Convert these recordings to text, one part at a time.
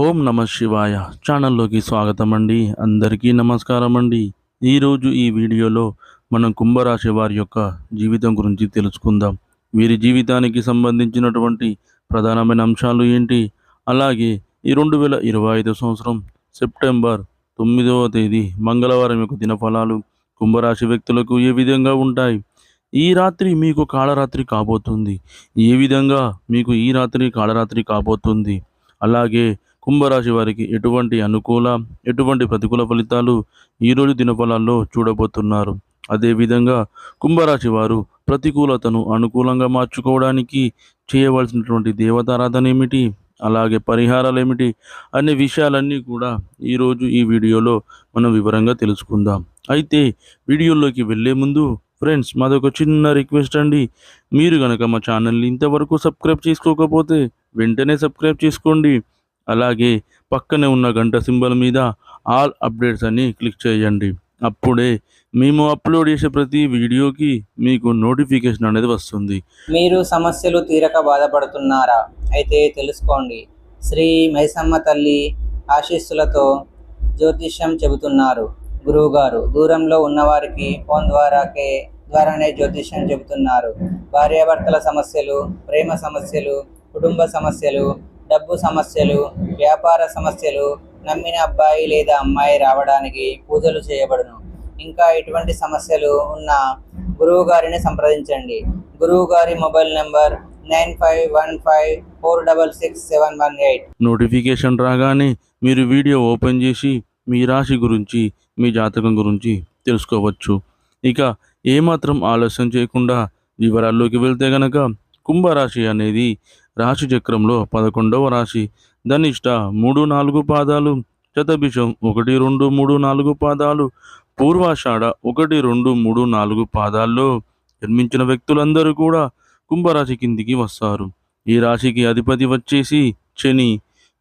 ఓం నమ శివాయ ఛానల్లోకి స్వాగతం అండి అందరికీ నమస్కారం అండి ఈరోజు ఈ వీడియోలో మనం కుంభరాశి వారి యొక్క జీవితం గురించి తెలుసుకుందాం. వీరి జీవితానికి సంబంధించినటువంటి ప్రధానమైన అంశాలు ఏంటి? అలాగే ఈ రెండు వేల ఇరవై ఐదు సంవత్సరం సెప్టెంబర్ తొమ్మిదవ తేదీ మంగళవారం యొక్క దినఫలాలు కుంభరాశి వ్యక్తులకు ఏ విధంగా ఉంటాయి? ఈ రాత్రి మీకు కాళరాత్రి కాబోతుంది. ఏ విధంగా మీకు ఈ రాత్రి కాళరాత్రి కాబోతుంది? అలాగే కుంభరాశి వారికి ఎటువంటి అనుకూల ఎటువంటి ప్రతికూల ఫలితాలు ఈరోజు దినఫలాల్లో చూడబోతున్నారు? అదేవిధంగా కుంభరాశి వారు ప్రతికూలతను అనుకూలంగా మార్చుకోవడానికి చేయవలసినటువంటి దేవతారాధన ఏమిటి? అలాగే పరిహారాలు ఏమిటి? అనే విషయాలన్నీ కూడా ఈరోజు ఈ వీడియోలో మనం వివరంగా తెలుసుకుందాం. అయితే వీడియోలోకి వెళ్ళే ముందు ఫ్రెండ్స్ మాదొక చిన్న రిక్వెస్ట్ అండి. మీరు కనుక మా ఛానల్ని ఇంతవరకు సబ్స్క్రైబ్ చేసుకోకపోతే వెంటనే సబ్స్క్రైబ్ చేసుకోండి. అలాగే పక్కనే ఉన్న గంట సింబల్ మీద ఆల్ అప్డేట్స్ అని క్లిక్ చేయండి. అప్పుడే మేము అప్లోడ్ చేసే ప్రతి వీడియోకి మీకు నోటిఫికేషన్ అనేది వస్తుంది. మీరు సమస్యలు తీరక బాధపడుతున్నారా? అయితే తెలుసుకోండి. శ్రీ మైసమ్మ తల్లి ఆశీస్సులతో జ్యోతిష్యం చెబుతున్నారు. గురువుగారు దూరంలో ఉన్నవారికి ఫోన్ ద్వారాకే ద్వారానే జ్యోతిష్యం చెబుతున్నారు. భార్యాభర్తల సమస్యలు ప్రేమ సమస్యలు కుటుంబ సమస్యలు డబ్బు సమస్యలు వ్యాపార సమస్యలు నమ్మిన అబ్బాయి లేదా అమ్మాయి రావడానికి పూజలు చేయబడును. ఇంకా ఎటువంటి సమస్యలు ఉన్న గురువు గారిని సంప్రదించండి. గురువు గారి mobile number nine five one five four double six seven one eight. Notification రాగానే మీరు వీడియో ఓపెన్ చేసి మీ రాశి గురించి మీ జాతకం గురించి తెలుసుకోవచ్చు. ఇక ఏమాత్రం ఆలస్యం చేయకుండా వివరాల్లోకి వెళ్తే గనక కుంభరాశి అనేది రాశి చక్రంలో పదకొండవ రాశి. ధనిష్ట మూడు నాలుగు పాదాలు శతభిషం ఒకటి రెండు మూడు నాలుగు పాదాలు పూర్వాషాఢ ఒకటి రెండు మూడు నాలుగు పాదాల్లో జన్మించిన వ్యక్తులందరూ కూడా కుంభరాశి కిందికి వస్తారు. ఈ రాశికి అధిపతి వచ్చేసి శని.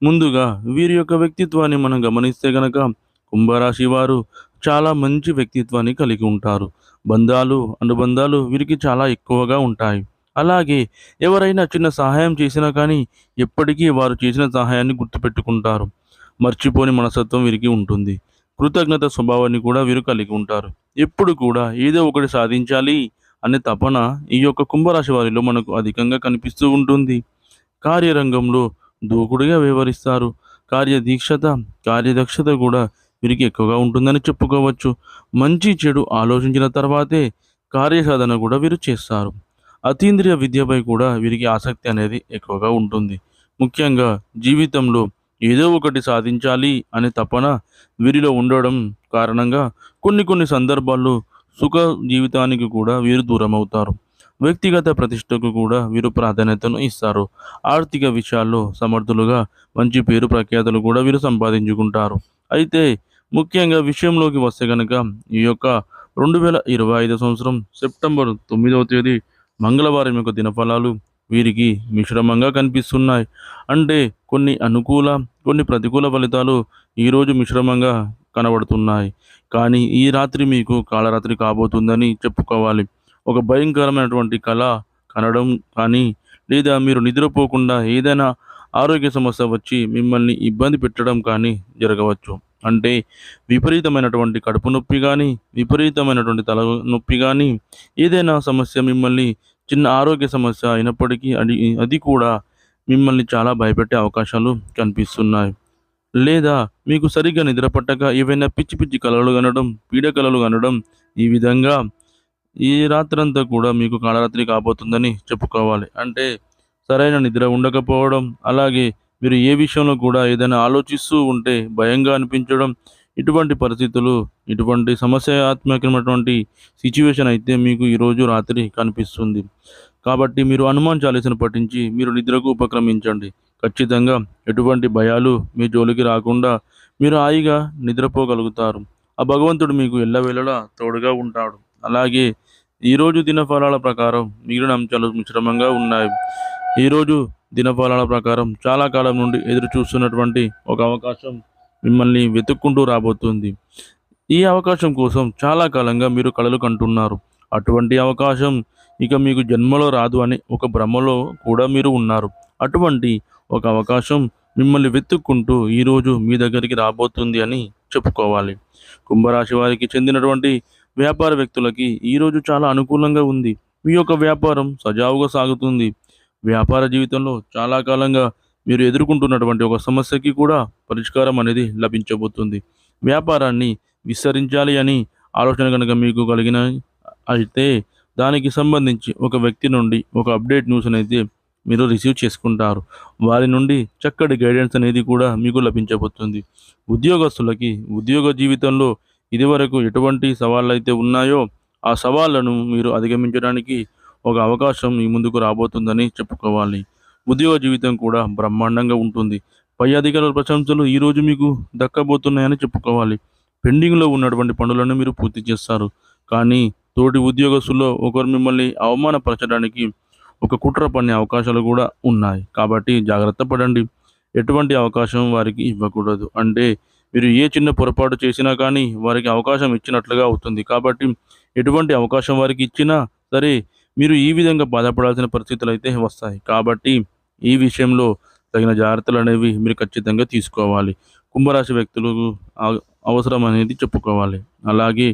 ముందుగా వీరి యొక్క వ్యక్తిత్వాన్ని మనం గమనిస్తే గనక కుంభరాశి వారు చాలా మంచి వ్యక్తిత్వాన్ని కలిగి ఉంటారు. బంధాలు అనుబంధాలు వీరికి చాలా ఎక్కువగా ఉంటాయి. అలాగే ఎవరైనా చిన్న సహాయం చేసినా కానీ ఎప్పటికీ వారు చేసిన సహాయాన్ని గుర్తుపెట్టుకుంటారు. మర్చిపోని మనస్తత్వం వీరికి ఉంటుంది. కృతజ్ఞత స్వభావాన్ని కూడా వీరు కలిగి ఉంటారు. ఎప్పుడు కూడా ఏదో ఒకటి సాధించాలి అనే తపన ఈ యొక్క కుంభరాశి వారిలో మనకు అధికంగా కనిపిస్తూ ఉంటుంది. కార్యరంగంలో దూకుడుగా వ్యవహరిస్తారు. కార్యదీక్షత కార్యదక్షత కూడా వీరికి ఎక్కువగా ఉంటుందని చెప్పుకోవచ్చు. మంచి చెడు ఆలోచించిన తర్వాతే కార్యసాధన కూడా వీరు చేస్తారు. అతీంద్రియ విద్యపై కూడా వీరికి ఆసక్తి అనేది ఎక్కువగా ఉంటుంది. ముఖ్యంగా జీవితంలో ఏదో ఒకటి సాధించాలి అనే తపన వీరిలో ఉండడం కారణంగా కొన్ని కొన్ని సందర్భాల్లో సుఖ జీవితానికి కూడా వీరు దూరం అవుతారు. వ్యక్తిగత ప్రతిష్టకు కూడా వీరు ప్రాధాన్యతను ఇస్తారు. ఆర్థిక విషయాల్లో సమర్థులుగా మంచి పేరు ప్రఖ్యాతలు కూడా వీరు సంపాదించుకుంటారు. అయితే ముఖ్యంగా విషయంలోకి వస్తే కనుక ఈ యొక్క రెండు వేల ఇరవై ఐదు సంవత్సరం సెప్టెంబర్ తొమ్మిదవ తేదీ మంగళవారం యొక్క దినఫలాలు వీరికి మిశ్రమంగా కనిపిస్తున్నాయి. అంటే కొన్ని అనుకూల కొన్ని ప్రతికూల ఫలితాలు ఈరోజు మిశ్రమంగా కనబడుతున్నాయి. కానీ ఈ రాత్రి మీకు కాలరాత్రి కాబోతుందని చెప్పుకోవాలి. ఒక భయంకరమైనటువంటి కళ కనడం కానీ లేదా మీరు నిద్రపోకుండా ఏదైనా ఆరోగ్య సమస్య వచ్చి మిమ్మల్ని ఇబ్బంది పెట్టడం కానీ జరగవచ్చు. అంటే విపరీతమైనటువంటి కడుపు నొప్పి కానీ విపరీతమైనటువంటి తల నొప్పి కానీ ఏదైనా సమస్య మిమ్మల్ని చిన్న ఆరోగ్య సమస్య అయినప్పటికీ అది అది కూడా మిమ్మల్ని చాలా భయపెట్టే అవకాశాలు కనిపిస్తున్నాయి. లేదా మీకు సరిగ్గా నిద్రపట్టక ఏవైనా పిచ్చి పిచ్చి కలలు కనడం పీడ కలలు కనడం ఈ విధంగా ఈ రాత్రంతా కూడా మీకు కాళరాత్రి కాబోతుందని చెప్పుకోవాలి. అంటే సరైన నిద్ర ఉండకపోవడం అలాగే మీరు ఏ విషయంలో కూడా ఏదైనా ఆలోచిస్తూ ఉంటే భయంగా అనిపించడం ఇటువంటి పరిస్థితులు ఇటువంటి సమస్యాత్మకమైనటువంటి సిచ్యువేషన్ అయితే మీకు ఈరోజు రాత్రి కనిపిస్తుంది. కాబట్టి మీరు హనుమాన్ చాలీసను పఠించి మీరు నిద్రకు ఉపక్రమించండి. ఖచ్చితంగా ఎటువంటి భయాలు మీ జోలికి రాకుండా మీరు హాయిగా నిద్రపోగలుగుతారు. ఆ భగవంతుడు మీకు ఎల్లవేళలా తోడుగా ఉంటాడు. అలాగే ఈరోజు దినఫలాల ప్రకారం మిగిలిన అంశాలు మిశ్రమంగా ఉన్నాయి. ఈరోజు దినఫలాల ప్రకారం చాలా కాలం నుండి ఎదురు చూస్తున్నటువంటి ఒక అవకాశం మిమ్మల్ని వెతుక్కుంటూ రాబోతుంది. ఈ అవకాశం కోసం చాలా కాలంగా మీరు కళలు కంటున్నారు. అటువంటి అవకాశం ఇక మీకు జన్మలో రాదు అని ఒక భ్రమలో కూడా మీరు ఉన్నారు. అటువంటి ఒక అవకాశం మిమ్మల్ని వెతుక్కుంటూ ఈరోజు మీ దగ్గరికి రాబోతుంది అని చెప్పుకోవాలి. కుంభరాశి వారికి చెందినటువంటి వ్యాపార వ్యక్తులకి ఈరోజు చాలా అనుకూలంగా ఉంది. మీ యొక్క వ్యాపారం సజావుగా సాగుతుంది. వ్యాపార జీవితంలో చాలా కాలంగా మీరు ఎదుర్కొంటున్నటువంటి ఒక సమస్యకి కూడా పరిష్కారం అనేది లభించబోతుంది. వ్యాపారాన్ని విస్తరించాలి అని ఆలోచన కనుక మీకు కలిగిన అయితే దానికి సంబంధించి ఒక వ్యక్తి నుండి ఒక అప్డేట్ న్యూస్ అనేది మీరు రిసీవ్ చేసుకుంటారు. వారి నుండి చక్కటి గైడెన్స్ అనేది కూడా మీకు లభించబోతుంది. ఉద్యోగస్తులకి ఉద్యోగ జీవితంలో ఇదివరకు ఎటువంటి సవాళ్ళు అయితే ఉన్నాయో ఆ సవాళ్ళను మీరు అధిగమించడానికి ఒక అవకాశం మీ ముందుకు రాబోతుందని చెప్పుకోవాలి. ఉద్యోగ జీవితం కూడా బ్రహ్మాండంగా ఉంటుంది. పై అధికారుల ప్రశంసలు ఈరోజు మీకు దక్కబోతున్నాయని చెప్పుకోవాలి. పెండింగ్లో ఉన్నటువంటి పనులను మీరు పూర్తి చేస్తారు. కానీ తోటి ఉద్యోగస్తుల్లో ఒకరు మిమ్మల్ని అవమానపరచడానికి ఒక కుట్ర పని అవకాశాలు కూడా ఉన్నాయి. కాబట్టి జాగ్రత్త పడండి. ఎటువంటి అవకాశం వారికి ఇవ్వకూడదు. అంటే మీరు ఏ చిన్న పొరపాటు చేసినా కానీ వారికి అవకాశం ఇచ్చినట్లుగా అవుతుంది. కాబట్టి ఎటువంటి అవకాశం వారికి ఇచ్చినా సరే మీరు ఈ విధంగా బాధపడాల్సిన పరిస్థితులు అయితే వస్తాయి. కాబట్టి ఈ విషయంలో తగిన జాగ్రత్తలు అనేవి మీరు ఖచ్చితంగా తీసుకోవాలి. కుంభరాశి వ్యక్తులకు అవసరం అనేది చెప్పుకోవాలి. అలాగే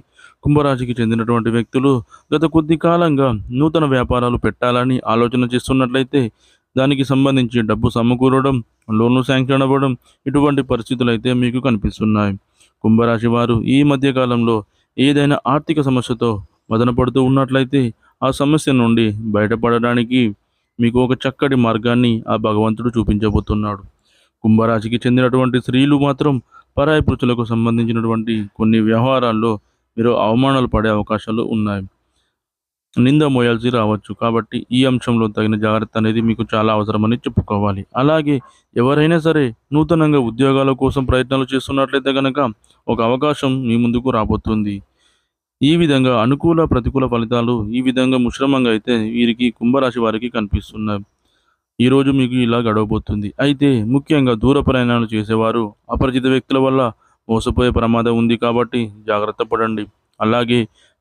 కుంభరాశికి చెందినటువంటి వ్యక్తులు గత కొద్ది కాలంగా నూతన వ్యాపారాలు పెట్టాలని ఆలోచన చేస్తున్నట్లయితే దానికి సంబంధించి డబ్బు సమకూరడం లోన్లు శాంక్షన్ అవ్వడం ఇటువంటి పరిస్థితులు అయితే మీకు కనిపిస్తున్నాయి. కుంభరాశి వారు ఈ మధ్యకాలంలో ఏదైనా ఆర్థిక సమస్యతో మదన పడుతూ ఉన్నట్లయితే ఆ సమస్య నుండి బయటపడడానికి మీకు ఒక చక్కటి మార్గాన్ని ఆ భగవంతుడు చూపించబోతున్నాడు. కుంభరాశికి చెందినటువంటి స్త్రీలు మాత్రం పరాయి పురుషులకు సంబంధించినటువంటి కొన్ని వ్యవహారాల్లో మీరు అవమానాలు పడే అవకాశాలు ఉన్నాయి. నింద మోయాల్సి రావచ్చు. కాబట్టి ఈ అంశంలో తగిన జాగ్రత్త అనేది మీకు చాలా అవసరమని చెప్పుకోవాలి. అలాగే ఎవరైనా సరే నూతనంగా ఉద్యోగాల కోసం ప్రయత్నాలు చేస్తున్నట్లయితే కనుక ఒక అవకాశం మీ ముందుకు రాబోతుంది. ఈ విధంగా అనుకూల ప్రతికూల ఫలితాలు ఈ విధంగా మిశ్రమంగా అయితే వీరికి కుంభరాశి వారికి కనిపిస్తున్నాయి. ఈరోజు మీకు ఇలా గడవబోతుంది. అయితే ముఖ్యంగా దూర ప్రయాణాలు చేసేవారు అపరిచిత వ్యక్తుల వల్ల మోసపోయే ప్రమాదం ఉంది కాబట్టి జాగ్రత్త పడండి. అలాగే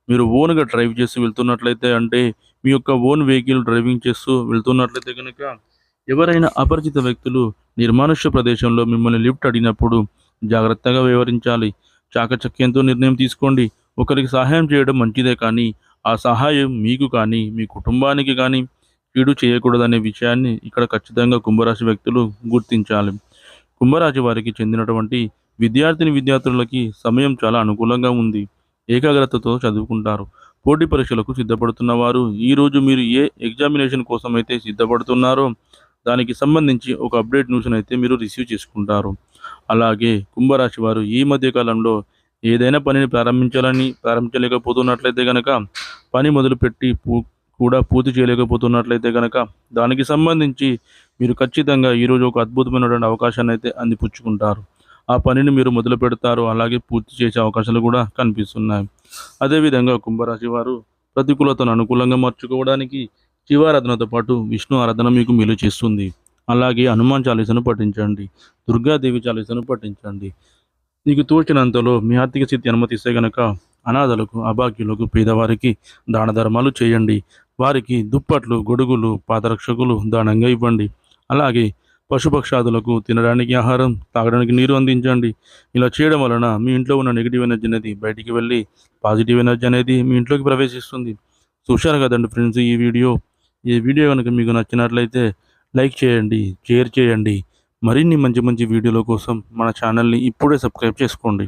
మీరు ఓన్గా డ్రైవ్ చేసి వెళ్తున్నట్లయితే అంటే మీ యొక్క ఓన్ వెహికల్ డ్రైవింగ్ చేస్తూ వెళ్తున్నట్లయితే కనుక ఎవరైనా అపరిచిత వ్యక్తులు నిర్మానుష్య ప్రదేశంలో మిమ్మల్ని లిఫ్ట్ అడిగినప్పుడు జాగ్రత్తగా వివరించాలి చాకచక్యంతో నిర్ణయం తీసుకోండి. ఒకరికి సహాయం చేయడం మంచిదే కానీ ఆ సహాయం మీకు కానీ మీ కుటుంబానికి కానీ కీడు చేయకూడదనే విషయాన్ని ఇక్కడ ఖచ్చితంగా కుంభరాశి వ్యక్తులు గుర్తించాలి. కుంభరాశి వారికి చెందినటువంటి విద్యార్థిని విద్యార్థులకి సమయం చాలా అనుకూలంగా ఉంది. ఏకాగ్రతతో చదువుకుంటారు. పోటీ పరీక్షలకు సిద్ధపడుతున్న వారు ఈరోజు మీరు ఏ ఎగ్జామినేషన్ కోసం అయితే సిద్ధపడుతున్నారో దానికి సంబంధించి ఒక అప్డేట్ న్యూస్ అయితే మీరు రిసీవ్ చేసుకుంటారు. అలాగే కుంభరాశి వారు ఈ మధ్య కాలంలో ఏదైనా పనిని ప్రారంభించాలని ప్రారంభించలేకపోతున్నట్లయితే కనుక పని మొదలుపెట్టి పూ కూడా పూర్తి చేయలేకపోతున్నట్లయితే కనుక దానికి సంబంధించి మీరు ఖచ్చితంగా ఈరోజు ఒక అద్భుతమైనటువంటి అవకాశాన్ని అయితే అందిపుచ్చుకుంటారు. ఆ పనిని మీరు మొదలు పెడతారు అలాగే పూర్తి చేసే అవకాశాలు కూడా కనిపిస్తున్నాయి. అదేవిధంగా కుంభరాశి వారు ప్రతికూలతను అనుకూలంగా మార్చుకోవడానికి శివారాధనతో పాటు విష్ణు ఆరాధన మీకు మేలు చేస్తుంది. అలాగే హనుమాన్ చాలీసను పఠించండి దుర్గాదేవి చాలీసను పఠించండి నీకు తోచినంతలో మీ ఆర్థిక స్థితి అనుమతిస్తే గనక అనాథలకు అభాగ్యులకు పేదవారికి దాన ధర్మాలు చేయండి. వారికి దుప్పట్లు గొడుగులు పాదరక్షకులు దానంగా ఇవ్వండి. అలాగే పశుపక్షాదులకు తినడానికి ఆహారం తాగడానికి నీరు అందించండి. ఇలా చేయడం వలన మీ ఇంట్లో ఉన్న నెగిటివ్ ఎనర్జీ అనేది బయటికి వెళ్ళి పాజిటివ్ ఎనర్జీ అనేది మీ ఇంట్లోకి ప్రవేశిస్తుంది. చూశారు కదండి ఫ్రెండ్స్ ఈ వీడియో? ఈ వీడియో కనుక మీకు నచ్చినట్లయితే లైక్ చేయండి షేర్ చేయండి. మరిన్ని మంచి మంచి వీడియోల కోసం మన ఛానల్ని ఇప్పుడే సబ్స్క్రైబ్ చేసుకోండి.